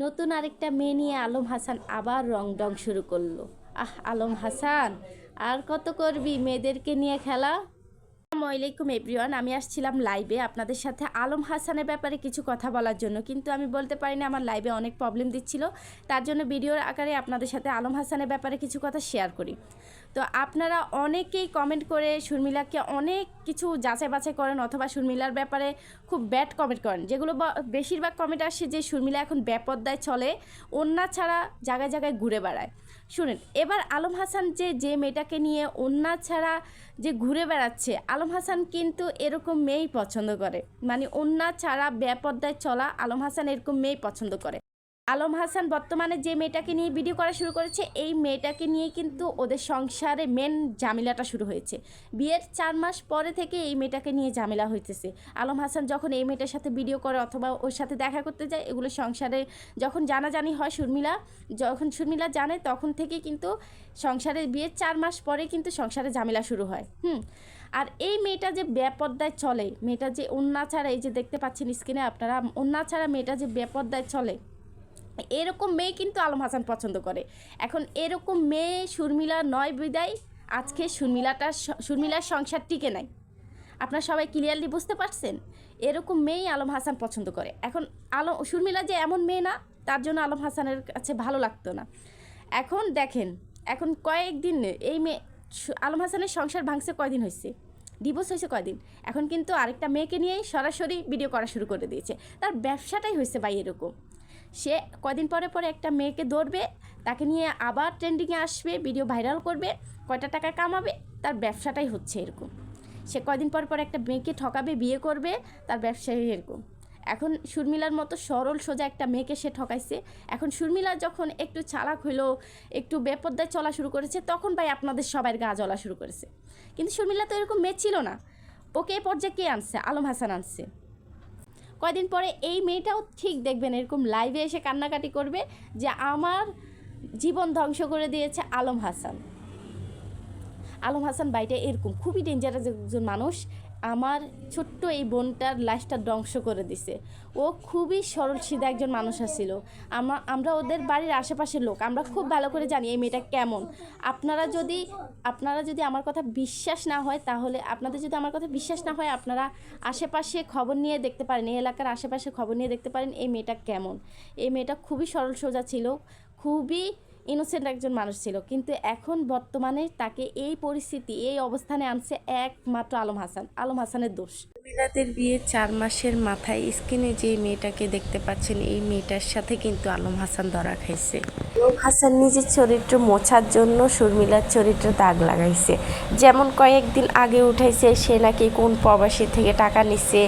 নতুন আরেকটা মেয়ে নিয়ে আলম হাসান আবার রং ডং শুরু করল। আহ, আলম হাসান, আর কত করবি? মেয়েদেরকে নিয়ে খেলা? আসসালামু আলাইকুম এভরিওয়ান, আমি আসছিলাম লাইভে আপনাদের সাথে আলম হাসানের ব্যাপারে কিছু কথা বলার জন্য। কিন্তু আমি বলতে পারিনি, আমার লাইভে অনেক প্রবলেম দিচ্ছিল। তার জন্য ভিডিওর আকারে আপনাদের সাথে আলম হাসানের ব্যাপারে কিছু কথা শেয়ার করি। তো আপনারা অনেকেই কমেন্ট করে শর্মিলাকে অনেক কিছু যাচাই বাছাই করেন অথবা শর্মিলার ব্যাপারে খুব ব্যাড কমেন্ট করেন। যেগুলো বেশিরভাগ কমেন্ট আসে যে শর্মিলা এখন বেপদ্দায় চলে, অন্যা ছাড়া জায়গায় জায়গায় ঘুরে বেড়ায়। শুনেন, এবার আলম হাসান যে যে মেয়েটাকে নিয়ে অন্যা ছাড়া যে ঘুরে বেড়াচ্ছে, আলম হাসান কিন্তু এরকম মেয়েই পছন্দ করে। মানে অন্যা ছাড়া বেপদ্দায় চলা আলম হাসান এরকম মেয়েই পছন্দ করে। আলম হাসান বর্তমানে যে মেয়েটাকে নিয়ে ভিডিও করা শুরু করেছে, এই মেয়েটাকে নিয়ে কিন্তু ওদের সংসারে মেন ঝামেলাটা শুরু হয়েছে। বিয়ের চার মাস পরে থেকে এই মেয়েটাকে নিয়ে ঝামেলা হইতেছে। আলম হাসান যখন এই মেয়েটার সাথে ভিডিও করে অথবা ওর সাথে দেখা করতে যায়, এগুলো সংসারে যখন জানাজানি হয় শর্মিলা, যখন শর্মিলা জানে তখন থেকে কিন্তু সংসারে বিয়ের চার মাস পরে কিন্তু সংসারে ঝামেলা শুরু হয়। হুম? আর এই মেয়েটা যে বেপর্দায় চলে, মেয়েটা যে অন্যা ছাড়া এই যে দেখতে পাচ্ছেন স্ক্রিনে আপনারা অন্যা ছাড়া মেয়েটা যে বেপর্দায় চলে এরকম মেয়ে কিন্তু আলম হাসান পছন্দ করে। এখন এরকম মেয়ে শর্মিলা নয় বিদায়, আজকে শর্মিলাটার শর্মিলার সংসার টিকে নাই। আপনারা সবাই ক্লিয়ারলি বুঝতে পারছেন? এরকম মেয়েই আলম হাসান পছন্দ করে। এখন আলম, শর্মিলা যে এমন মেয়ে না, তার জন্য আলম হাসানের কাছে ভালো লাগতো না। এখন দেখেন, এখন কয়েকদিন এই মেয়ে আলম হাসানের সংসার ভাঙছে কয়দিন হয়েছে ডিভোর্স হয়েছে কয়দিন? এখন কিন্তু আরেকটা মেয়েকে নিয়েই সরাসরি ভিডিও করা শুরু করে দিয়েছে। তার ব্যবসাটাই হয়েছে ভাই এরকম। সে কদিন পরে পরে একটা মেয়েকে ধরবে, তাকে নিয়ে আবার ট্রেন্ডিংয়ে আসবে ভিডিও ভাইরাল করবে, কয়টা টাকা কামাবে, তার ব্যবসাটাই হচ্ছে এরকম। সে কদিন পর পর একটা মেয়েকে ঠকাবে, বিয়ে করবে, তার ব্যবসায় এরকম। এখন শর্মিলার মতো সরল, সোজা একটা মেয়েকে সে ঠকাইছে। এখন শর্মিলা যখন একটু চালাক হইল, একটু বেপদ্দায় চলা শুরু করেছে, তখন ভাই আপনাদের সবার গা জ্বলা শুরু করেছে। কিন্তু শর্মিলা তো এরকম মেয়ে ছিল না। ওকে এই পর্যায়ে কে আনছে? আলম হাসান আনছে। কয়দিন পরে এই মেয়েটাও ঠিক দেখবেন, এরকম লাইভে এসে কান্নাকাটি করবে যে আমার জীবন ধ্বংস করে দিয়েছে আলম হাসান। আলম হাসান বাইটা এরকম খুবই ডেঞ্জারাস একজন মানুষ। আমার ছোট্ট এই বোনটার লাইফটা ধ্বংস করে দিছে। ও খুবই সরল, সিধা একজন মানুষ ছিল আমরা আমরা ওদের বাড়ির আশেপাশের লোক। আমরা খুব ভালো করে জানি এই মেয়েটা কেমন। আপনারা যদি আপনারা যদি আমার কথা বিশ্বাস না হয়, তাহলে আপনাদের যদি আমার কথা বিশ্বাস না হয়, আপনারা আশেপাশে খবর নিয়ে দেখতে পারেন, এই এলাকার আশেপাশে খবর নিয়ে দেখতে পারেন এই মেয়েটা কেমন। এই মেয়েটা খুবই সরল, সোজা ছিল। খুবই ইনোসেন্ট একজন মানুষ ছিল। কিন্তু এখন বর্তমানে তাকে এই পরিস্থিতি, এই অবস্থানে আনছে একমাত্র আলম হাসান। আলম হাসানের দোষ। মিলাদের বিয়ে চার মাসের মাথায় স্ক্রিনে যে মেয়েটাকে দেখতে পাচ্ছেন, এই মেয়েটার সাথে কিন্তু আলম হাসান ধরা খাইছে। আলম হাসান নিজের চরিত্র মোছার জন্য শর্মিলার চরিত্র দাগ লাগাইছে। যেমন কয়েকদিন আগে উঠাইছে, সে নাকি কোন প্রবাসী থেকে টাকা নিচ্ছে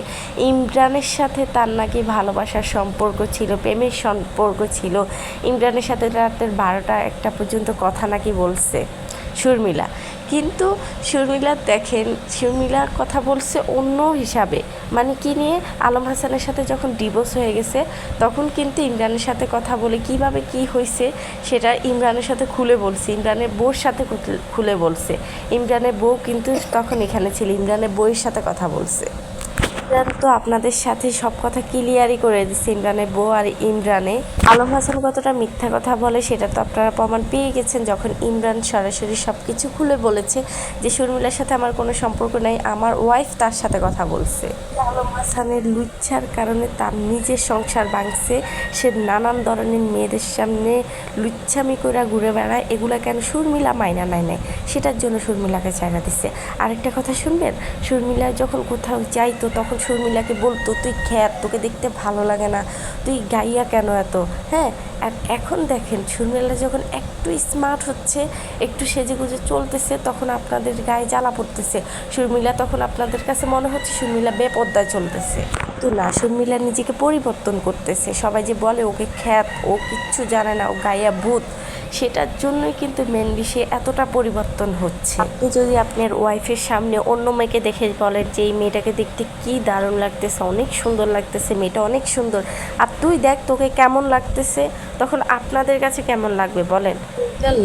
ইমরানের সাথে তার নাকি ভালোবাসার সম্পর্ক ছিল, প্রেমের সম্পর্ক ছিল। ইমরানের সাথে রাতের বারোটা একটা পর্যন্ত কথা নাকি বলছে। শর্মিলা। কিন্তু শর্মিলা দেখেন, শর্মিলা কথা বলছে অন্য হিসাবে। মানে কি নিয়ে? আলম হাসানের সাথে যখন ডিভোর্স হয়ে গেছে, তখন কিন্তু ইমরানের সাথে কথা বলে কীভাবে কি হয়েছে সেটা ইমরানের সাথে খুলে বলছে। ইমরানের বউর সাথে খুলে- বলছে। ইমরানের বউ কিন্তু তখন এখানে ছিল, ইমরানের বউয়ের সাথে কথা বলছে। ইমরান তো আপনাদের সাথে সব কথা ক্লিয়ারই করে দিচ্ছে ইমরানের বউ আর ইমরানে। আলম হাসান কতটা মিথ্যা কথা বলে সেটা তো আপনারা প্রমাণ পেয়ে গেছেন, যখন ইমরান সরাসরি সব কিছু খুলে বলেছে যে, শর্মিলার সাথে আমার কোনো সম্পর্ক নেই, আমার ওয়াইফ তার সাথে কথা বলছে। আলম হাসানের লুচ্ছার কারণে তার নিজের সংসার ভাঙছে, সে নানান ধরনের মেয়েদের সামনে লুচ্ছামি করে ঘুরে বেড়ায়, এগুলা কেন শর্মিলা মাইনা নাই? নেয় সেটার জন্য শর্মিলাকে চাইনা দিচ্ছে আরেকটা কথা শুনবেন, শর্মিলা যখন কোথাও যাইতো তখন শর্মিলাকে বলতো, তুই খ্যাত, তোকে দেখতে ভালো লাগে না, তুই গাইয়া কেন এত? হ্যাঁ আর এখন দেখেন শর্মিলা যখন একটু স্মার্ট হচ্ছে, একটু সেজে গুজে চলতেছে, তখন আপনাদের গায়ে জ্বালা পড়তেছে। শর্মিলা তখন আপনাদের কাছে মনে হচ্ছে শর্মিলা বেপদ্দায় চলতেছে। তো না শর্মিলা নিজেকে পরিবর্তন করতেছে। সবাই যে বলে, ওকে খ্যাত, ও কিচ্ছু জানে না, ও গাইয়া ভূত। সেটার জন্যই কিন্তু মেন বিষয়ে এতটা পরিবর্তন হচ্ছে। আপনি যদি আপনার ওয়াইফের সামনে অন্য মেয়েকে দেখে বলেন যে, এই মেয়েটাকে দেখতে কি দারুণ লাগতেছে, অনেক সুন্দর লাগতেছে, মেয়েটা অনেক সুন্দর। আর তুই দেখ তোকে কেমন লাগতেছে তখন আপনাদের কাছে কেমন লাগবে বলেন?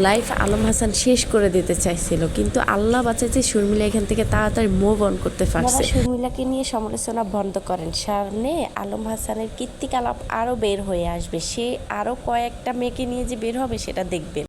লাইফ আলম হাসান শেষ করে দিতে চাইছিল কিন্তু আল্লাহ বাঁচাইছে শর্মিলা এখান থেকে তাড়াতাড়ি মুভ অন করতে পারছে। শর্মিলাকে নিয়ে সমালোচনা বন্ধ করেন। সামনে আলম হাসানের কীর্তিকালাপ আরও বের হয়ে আসবে। সে আরও কয়েকটা মেয়েকে নিয়ে যে বের হবে সেটা দেখবেন।